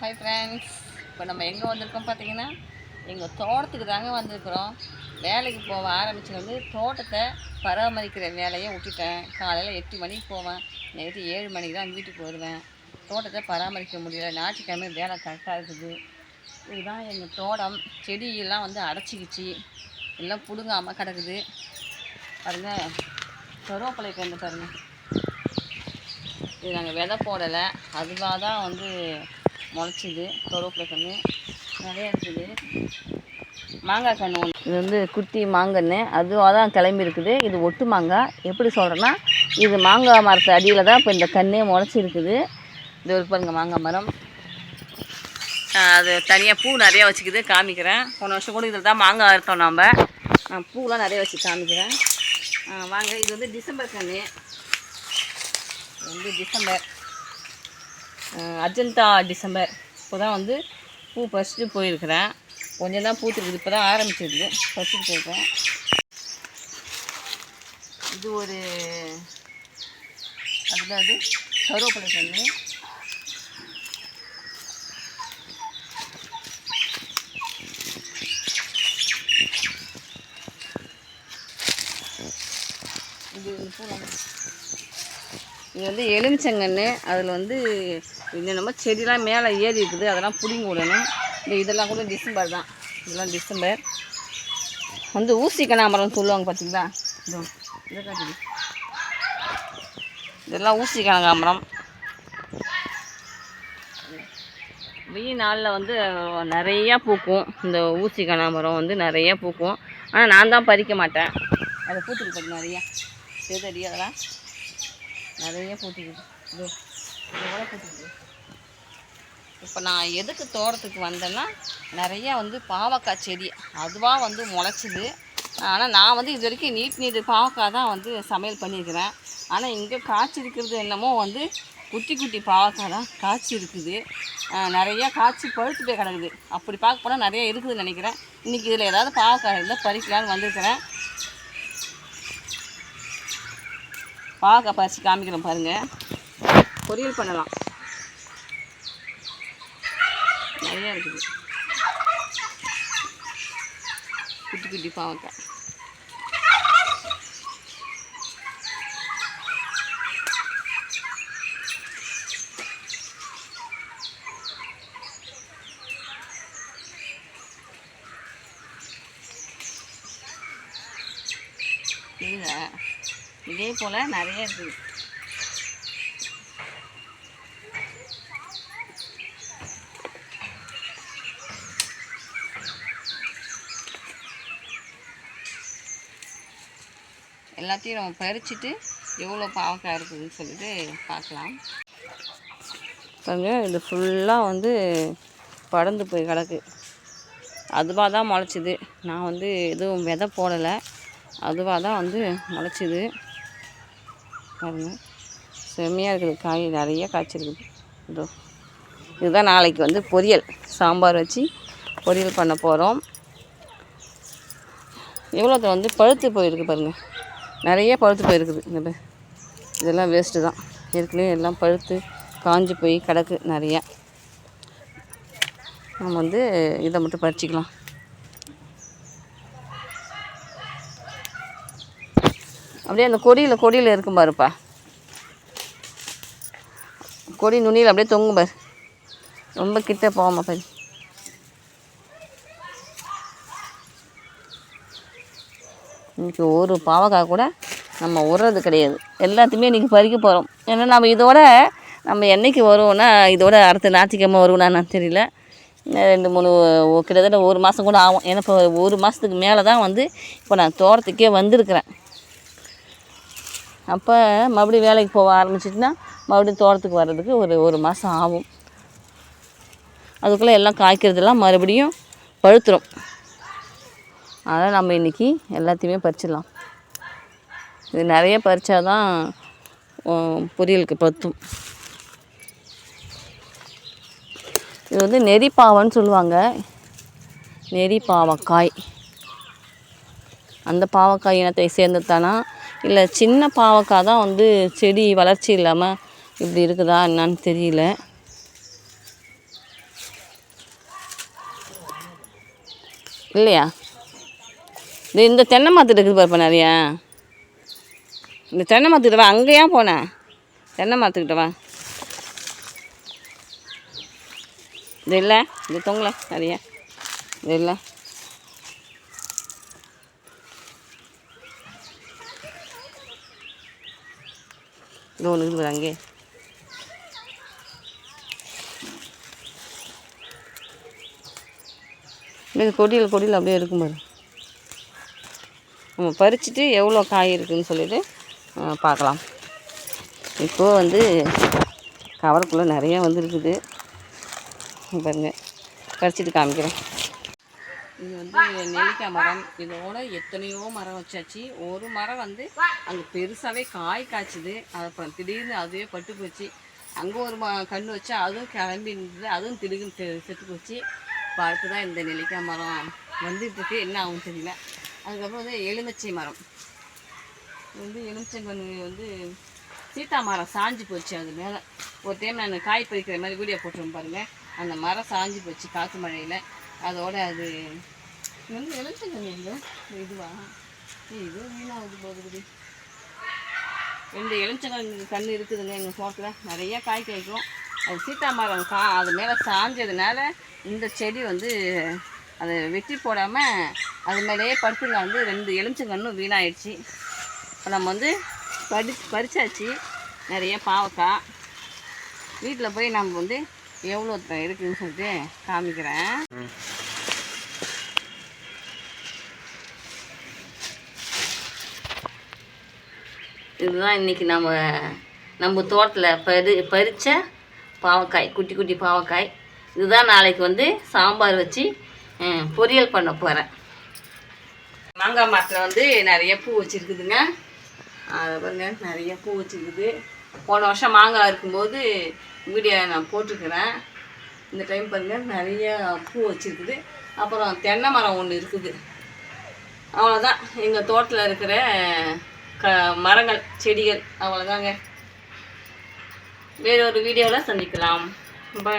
Hi friends இப்போ நம்ம எங்கே வந்திருக்கோம் பார்த்தீங்கன்னா எங்கள் தோட்டத்துக்கு தாங்க வந்திருக்கிறோம். வேலைக்கு போக ஆரம்பிச்சது தோட்டத்தை பராமரிக்கிற வேலையை விட்டுட்டேன். காலையில் எட்டு மணிக்கு போவேன். நைட்டு ஏழு மணிக்கு தான் வீட்டுக்கு வருவேன். தோட்டத்தை பராமரிக்க முடியல. ஞாயிற்றுக்கிழமை வேலை கரெக்டாக இருக்குது. இதுதான் எங்கள் தோட்டம். செடியெல்லாம் வந்து அடைச்சிக்கிச்சு. எல்லாம் பிடுங்காமல் கிடக்குது. பாருங்க. கருவேப்பிலை கண்டு பாருங்கள் இது நாங்கள் விதை போடலை. அதுவாக தான் வந்து முளைச்சிது கருவேப்பிலை கன்று நிறையா இருக்குது. மாங்காய் கன்று ஒன்று இது வந்து குட்டி மாங்கன்று அதுவாக தான் கிளம்பி இருக்குது. இது ஒட்டு மாங்காய். எப்படி சொல்கிறேன்னா இது மாங்காய் மரத்து அடியில் தான் இப்போ இந்த கண்ணே முளைச்சிருக்குது. இது ஒரு பாருங்கள் மாங்காய் மரம். அது தனியாக பூ நிறையா வச்சுக்குது காமிக்கிறேன். போன வருஷம் கூட இதில் தான் மாங்காய் அறுத்தோம் நம்ம நான் பூலாம் நிறைய வச்சு காமிக்கிறேன். வாங்க இது வந்து டிசம்பர் கன்று வந்து டிசம்பர். அஜந்தா டிசம்பர். இப்போ தான் வந்து பூ பறிச்சுட்டு போயிருக்கிறேன். கொஞ்சம் தான் பூத்துருக்குது. இப்போ தான் ஆரம்பிச்சிருக்கு பறிச்சுட்டு போயிருக்கேன் இது ஒரு அதுதான் அது கருவேப்பிலை தண்ணி. இது பூ இது வந்து எலுமிச்சங்கன்று அதில் வந்து என்னென்னமோ செடிலாம் மேலே ஏறி இருக்குது அதெல்லாம் பிடிங்கி விடணும். இந்த இதெல்லாம் கூட டிசம்பர் தான். இதெல்லாம் டிசம்பர். வந்து ஊசி கனகாமரம் சொல்லுவாங்க பார்த்தீங்களா இதோ இதை காட்டுது இதெல்லாம் ஊசி கனகாமரம் வெயில் நாளில் வந்து நிறையா பூக்கும். இந்த ஊசி கனகாமரம் வந்து நிறையா பூக்கும். ஆனால் நான் தான் பறிக்க மாட்டேன். அதை பூத்துட்டு நிறையா. செதடி அதெல்லாம். நிறைய பூத்துக்குது இதோ இதோட பூத்துக்குது இப்போ நான் எதுக்கு தோட்டத்துக்கு வந்தேன்னா நிறையா வந்து பாவக்காய் செடி அதுவாக வந்து முளைச்சிது. ஆனால் நான் வந்து இது வரைக்கும் நீட் நீட் பாவக்காய் தான் வந்து சமையல் பண்ணியிருக்கிறேன். ஆனால் இங்கே காய்ச்சி இருக்கிறது என்னமோ வந்து குட்டி குட்டி பாவக்காய் தான் காய்ச்சி இருக்குது நிறையா காய்ச்சி பழுத்து போய் கிடக்குது. அப்படி பார்க்க போனால் நிறையா இருக்குதுன்னு நினைக்கிறேன். இன்றைக்கி இதில் ஏதாவது பாவக்காய் இருந்தால் பறிக்கலான்னு வந்திருக்கிறேன். பாக பறித்து காமிக்கிறேன் பாருங்கள் பொரியல் பண்ணலாம். நிறையா இருக்குது. குட்டி குட்டி பாவக்காய். Yeah. இதே போல் நிறைய இருக்குது எல்லாத்தையும் நம்ம பறிச்சுட்டு எவ்வளோ பாவக்காய் இருக்குதுன்னு சொல்லிட்டு பார்க்கலாம். கொஞ்சம் இது ஃபுல்லாக வந்து படர்ந்து போய் கிடக்கு. அதுவாக தான் முளைச்சிது. நான் வந்து எதுவும் விதை போடலை. அதுவாக தான் வந்து முளைச்சிது. பாருங்கள் செம்மையாக இருக்குது. காய் நிறைய காய்ச்சிருக்குது. இதோ இதுதான் நாளைக்கு வந்து பொரியல். சாம்பார் வச்சு பொரியல் பண்ண போகிறோம் எவ்வளோத்த வந்து பழுத்து போயிருக்கு பாருங்கள் நிறைய பழுத்து போயிருக்குது. இந்த இதெல்லாம் வேஸ்ட்டு தான். ஏற்கனவே எல்லாம் பழுத்து காஞ்சி போய் கிடக்கு நிறையா. நம்ம வந்து இதை மட்டும் பறிச்சிக்கலாம். அப்படியே அந்த கொடியில் கொடியில் இருக்கும் பாருப்பா. கொடி நுனியில் அப்படியே தொங்கும் பாரு. ரொம்ப கிட்ட போகாம பாரு. இன்றைக்கி ஒரு பாவக்காய் கூட நம்ம உறது கிடையாது. எல்லாத்தையுமே இன்றைக்கி பறிக்க போகிறோம் ஏன்னா நம்ம இதோட நம்ம என்னைக்கு வருவோம்னா இதோட அடுத்த ஞாயிற்றுக்கிழமை வருவோம்னா தெரியல. ரெண்டு மூணு கிட்டத்தட்ட ஒரு மாதம் கூட ஆகும். ஏன்னா இப்போ ஒரு மாதத்துக்கு மேலே தான் வந்து இப்போ நான் தோட்டத்துக்கே வந்திருக்கிறேன். அப்போ மறுபடியும் வேலைக்கு போக ஆரம்பிச்சிட்டுனா மறுபடியும் தோட்டத்துக்கு வர்றதுக்கு ஒரு ஒரு மாதம் ஆகும். அதுக்குள்ளே எல்லாம் காய்க்கிறதெல்லாம் மறுபடியும் பழுத்துரும். அதனால் நம்ம இன்றைக்கி எல்லாத்தையுமே பறிச்சிடலாம். இது நிறைய பறித்தா தான் பொரியலுக்கு பத்தும். இது வந்து நெறி சொல்லுவாங்க. நெறி பாவக்காய் அந்த பாவக்காய் இனத்தை சேர்ந்தது தானா இல்லை சின்ன பாவக்காய் தான் வந்து செடி வளர்ச்சி இல்லாமல் இப்படி இருக்குதா என்னான்னு தெரியல. இல்லையா? இது இந்த தென்னை மரத்து இருக்குது பாருப்பா நிறையா. இந்த தென்னை மாத்துக்கிட்ட வா அங்கேயா போனேன் தென்னை மரத்துக்கிட்ட வா. இது இல்லை இது தொங்கலை நிறையா. இது இல்லை. இது ஒன்று இருக்குது அங்கே இது கொடியில் கொடியில் அப்படியே இருக்கும் பாரு. நம்ம பறிச்சுட்டு எவ்வளோ காய் இருக்குதுன்னு சொல்லிட்டு பார்க்கலாம். இப்போது வந்து கவருக்குள்ளே நிறையா வந்துருக்குது பாருங்கள் பறிச்சுட்டு காமிக்கிறேன். இது வந்து நெல்லிக்காய் மரம். இதோட எத்தனையோ மரம் வச்சாச்சு. ஒரு மரம் வந்து அங்கே பெருசாகவே காய் காய்ச்சிது. அப்புறம் திடீர்னு அதுவே பட்டு போச்சு. அங்கே ஒரு ம கன்று வச்சா அதுவும் கிளம்பி இருந்தது அதுவும் திடீர்னு செத்து போச்சு. பார்த்து தான் இந்த நெல்லிக்காய் மரம் வந்துட்டுருக்கு. என்ன ஆகும் தெரியல. அதுக்கப்புறம் வந்து எலுமிச்சை மரம். வந்து எலுமிச்சை எலுமிச்சங்கன்று வந்து சீத்தா மரம் சாஞ்சு போச்சு அது மேலே. ஒரு டைம் நான் காய் பறிக்கிற மாதிரி வீடியோ போட்டுருவோம் பாருங்கள் அந்த மரம் சாஞ்சு போச்சு காற்று மழையில். அதோட அது வந்து எலுமிச்சங்கன்று இல்லை இதுவா? இது வீணாகுது போகுது ரெண்டு எலுமிச்சங்கன்று கன்று இருக்குதுங்க எங்கள் தோட்டத்தில் நிறைய காய் காய்க்கும் அது சீத்தா மரம் கா அது மேலே சாஞ்சதுனால இந்த செடி வந்து அதை வெட்டி போடாமல் அது மேலேயே படுத்துங்க வந்து ரெண்டு எலுமிச்சங்கன்றும் வீணாயிடுச்சு. இப்போ நம்ம வந்து படி பறிச்சாச்சு. நிறைய பாவக்காய். வீட்டில் போய் நம்ம வந்து எவ்வளோ த- சொல்லிட்டு காமிக்கிறேன். இதுதான் இன்றைக்கி நம்ம நம்ம தோட்டத்தில் பறி பறித்த பாவக்காய் குட்டி குட்டி பாவக்காய். இதுதான் நாளைக்கு வந்து சாம்பார் வச்சு பொரியல் பண்ண போகிறேன் மாங்காய் மரத்தில் வந்து நிறைய பூ வச்சுருக்குதுங்க. அதை பாருங்க நிறைய பூ வச்சுருக்குது. போன வருஷம் மாங்காய் இருக்கும்போது வீடியோ நான் போட்டிருக்கிறேன். இந்த டைம் பாருங்கள் நிறைய பூ வச்சுருக்குது. அப்புறம் தென்னை மரம் ஒன்று இருக்குது. அவ்வளோதான் எங்கள் தோட்டத்தில் இருக்கிற க மரங்கள் செடிகள் அவ்வளோதாங்க வேறொரு வீடியோவில் சந்திக்கலாம். பாய்